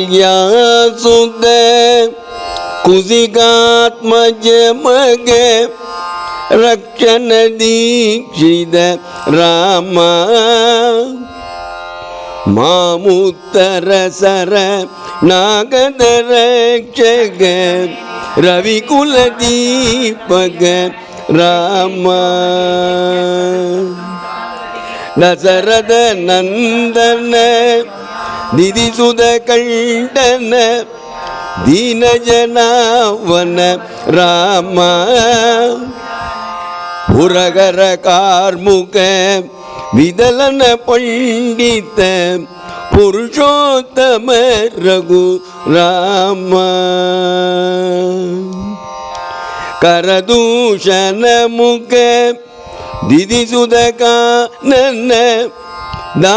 कौसल्यासुत कुसिकात्मज मग रक्षण दीक्षित राम मामुत्तर सर नागद रक्षक रविकुल दीपक राम நசரத நந்தன நிதிசுத கண்டன தீனஜனாவன ராம புரகர கார்முக விதலன பண்டித்த புருஷோத்தம ரகு ராம கரதூஷண முக ദിതി സുതക നന്ന